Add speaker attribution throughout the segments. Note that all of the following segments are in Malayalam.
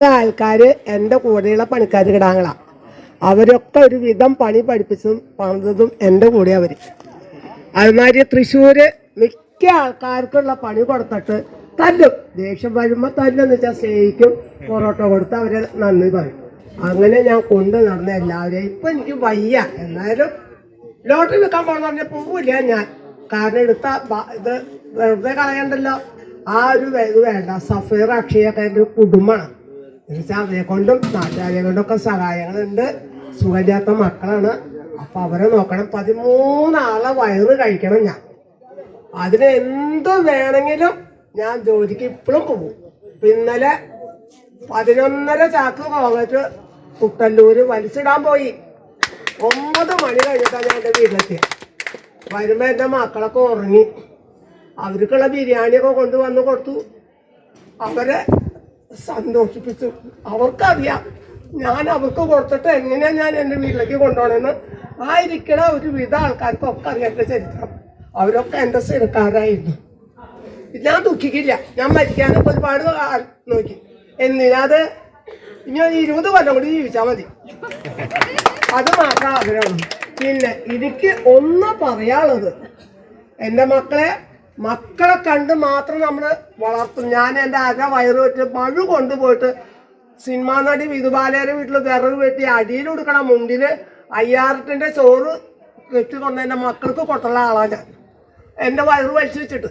Speaker 1: ആൾക്കാര് എന്റെ കൂടെയുള്ള പണിക്കാർ കിടാങ്ങളാ. അവരൊക്കെ ഒരു വിധം പണി പഠിപ്പിച്ചതും പണിതതും എന്റെ കൂടെ അവർ അതുമാതിരി തൃശ്ശൂർ മിക്ക ആൾക്കാർക്കുള്ള പണി കൊടുത്തിട്ട് തല്ലും. ദേഷ്യം വരുമ്പോൾ തല്ലെന്ന് വെച്ചാൽ സ്നേഹിക്കും പൊറോട്ട കൊടുത്ത് അവരെ നന്ദി പറയും. അങ്ങനെ ഞാൻ കൊണ്ടു നടന്ന എല്ലാവരെയും ഇപ്പം എനിക്ക് വയ്യ. എന്നാലും ലോട്ടറി വെക്കാൻ പോകണമെന്ന് പറഞ്ഞാൽ പോവില്ല ഞാൻ. കാരണം എടുത്ത ഇത് വെറുതെ കളയണ്ടല്ലോ. ആ ഒരു ഇത് വേണ്ട. സഫീർ അക്ഷയൊക്കെ എന്റെ ഒരു കുടുംബമാണ്. എന്നുവെച്ചാൽ കൊണ്ടും നാട്ടുകാരെ കൊണ്ടൊക്കെ സഹായങ്ങളുണ്ട്. സുഖമില്ലാത്ത മക്കളാണ്. അപ്പൊ അവരെ നോക്കണം. പതിമൂന്നാളെ വയറ് കഴിക്കണം ഞാൻ. അതിന് എന്ത് വേണമെങ്കിലും ഞാൻ ജോലിക്ക് ഇപ്പോഴും പോകും. പിന്നലെ പതിനൊന്നര ചാക്ക് പോകട്ട് കുട്ടല്ലൂര് വലിച്ചിടാൻ പോയി. ഒമ്പത് മണി കഴിഞ്ഞിട്ടാണ് ഞാൻ എന്റെ വീട്ടിലെത്തിയത് വരുമ്പോ എന്റെ മക്കളൊക്കെ ഉറങ്ങി. അവർക്കുള്ള ബിരിയാണിയൊക്കെ കൊണ്ടുവന്ന് കൊടുത്തു. അവരെ സന്തോഷിപ്പിച്ചു. അവർക്കറിയാം ഞാൻ അവർക്ക് കൊടുത്തിട്ട് എങ്ങനെയാ ഞാൻ എന്റെ വീട്ടിലേക്ക് കൊണ്ടുപോകണമെന്ന് ആയിരിക്കണ ഒരുവിധ ഒരു വിധ ആൾക്കാർക്കൊക്കെ അറിയാം എന്റെ ചരിത്രം. അവരൊക്കെ എന്റെ സ്ഥിരക്കാരായിരുന്നു ഞാൻ ദുഃഖിക്കില്ല. ഞാൻ മരിക്കാനൊക്കെ ഒരുപാട് നോക്കി. എന്തിനാത് ഇനി ഒരു ഇരുപത് കൊല്ലം കൂടി ജീവിച്ചാൽ മതി. അത് മാത്രം ആഗ്രഹമാണ്. പിന്നെ എനിക്ക് ഒന്ന് പറയാനുള്ളത്. എന്റെ മക്കളെ മക്കളെ കണ്ട് മാത്രം നമ്മൾ വളർത്തും. ഞാൻ എന്റെ അര വയറ് വെച്ച് മഴ കൊണ്ടുപോയിട്ട് സിനിമാ നടി വിധുബാലയുടെ വീട്ടിൽ വിറക് വെട്ടി അടിയിൽ കൊടുക്കണ മുണ്ടിൽ അയ്യാറത്തിന്റെ ചോറ് കെട്ടി കൊണ്ട് എന്റെ മക്കൾക്ക് കൊട്ടുള്ള ആളാണ് ഞാൻ. എന്റെ വയറ് വലിച്ചു വെച്ചിട്ട്.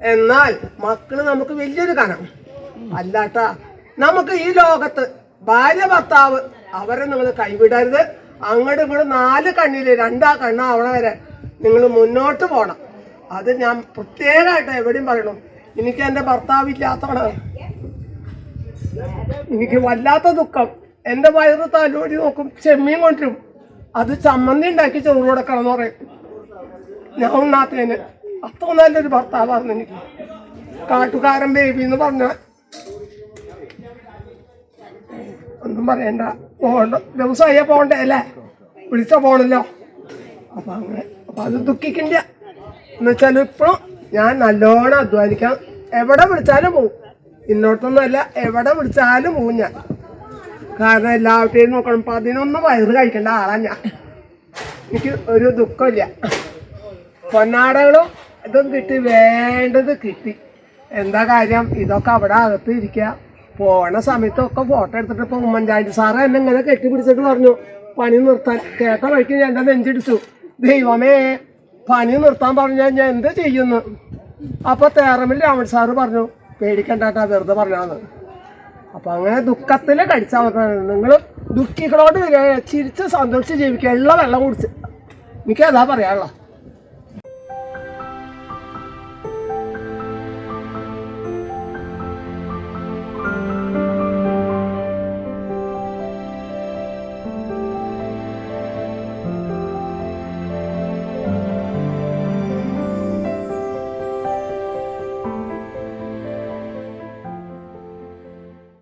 Speaker 1: എന്നാൽ മക്കൾ നമുക്ക് വലിയൊരു കനം. അല്ലാട്ട നമുക്ക് ഈ ലോകത്ത് ഭാര്യ ഭർത്താവ് അവരെ നിങ്ങൾ കൈവിടരുത്. അങ്ങോട്ട് ഇങ്ങോട്ട് നാല് കണ്ണിൽ രണ്ടാ കണ്ണാവണ വരെ നിങ്ങൾ മുന്നോട്ട് പോകണം അത് ഞാൻ പ്രത്യേകമായിട്ട് എവിടെയും പറയണം. എനിക്ക് എന്റെ ഇല്ലാത്തവണ എനിക്ക് വല്ലാത്ത ദുഃഖം. എന്റെ വയറ് തലോടി നോക്കും ചെമ്മീൻ കൊണ്ടുവരും. അത് ചമ്മന്തി ഉണ്ടാക്കി ചോറ് കൊടുക്കണം എന്ന് പറയും. ഞാൻ ഉണ്ടാത്തേന് അത്ര നല്ലൊരു ഭർത്താവായിരുന്നു എനിക്ക്. കാട്ടുകാരൻ ബേബി എന്ന് പറഞ്ഞ ഒന്നും പറയണ്ട. പോകണ്ട. ദിവസമായ പോകണ്ടേ അല്ലേ? വിളിച്ച പോണല്ലോ അപ്പൊ അങ്ങനെ. അപ്പൊ അത് ദുഃഖിക്കണ്ട. എന്ന് ഇപ്പോൾ ഞാൻ നല്ലോണം അധ്വാനിക്കാം. എവിടെ വിളിച്ചാലും പോവും. ഇന്നോട്ടൊന്നുമല്ല എവിടെ വിളിച്ചാലും പോവും ഞാൻ. കാരണം എല്ലാവരുടെയും നോക്കണം. പതിനൊന്ന് വയറ് കഴിക്കേണ്ട ആളാണ് ഞാൻ. എനിക്ക് ഒരു ദുഃഖമില്ല. പൊന്നാടകളും ഇതും കിട്ടി വേണ്ടത് കിട്ടി. എന്താ കാര്യം? ഇതൊക്കെ അവിടെ അകത്ത് ഇരിക്കുക. പോണ സമയത്തൊക്കെ ഫോട്ടോ എടുത്തിട്ട് ഇപ്പോൾ ഉമ്മൻചാണ്ടി സാറ് എന്നെ ഇങ്ങനെ കെട്ടിപ്പിടിച്ചിട്ട് പറഞ്ഞു പണി നിർത്താൻ കേട്ട വഴിക്ക് എന്റെ നെഞ്ചിടിച്ചു. ദൈവമേ പണി നിർത്താൻ പറഞ്ഞാൽ ഞാൻ എന്ത് ചെയ്യുന്നു? അപ്പൊ തേറമിൽ രാമൻ സാറ് പറഞ്ഞു പേടിക്കണ്ടാട്ടാ വെറുതെ പറഞ്ഞാന്ന്. അപ്പൊ അങ്ങനെ ദുഃഖത്തിൽ കഴിച്ചാൽ നിങ്ങൾ ദുഃഖികളോട് ചിരിച്ച് സന്തോഷിച്ച് ജീവിക്കുക. ഉള്ള വെള്ളം കുടിച്ച്. എനിക്ക് അതാ പറയാനുള്ള?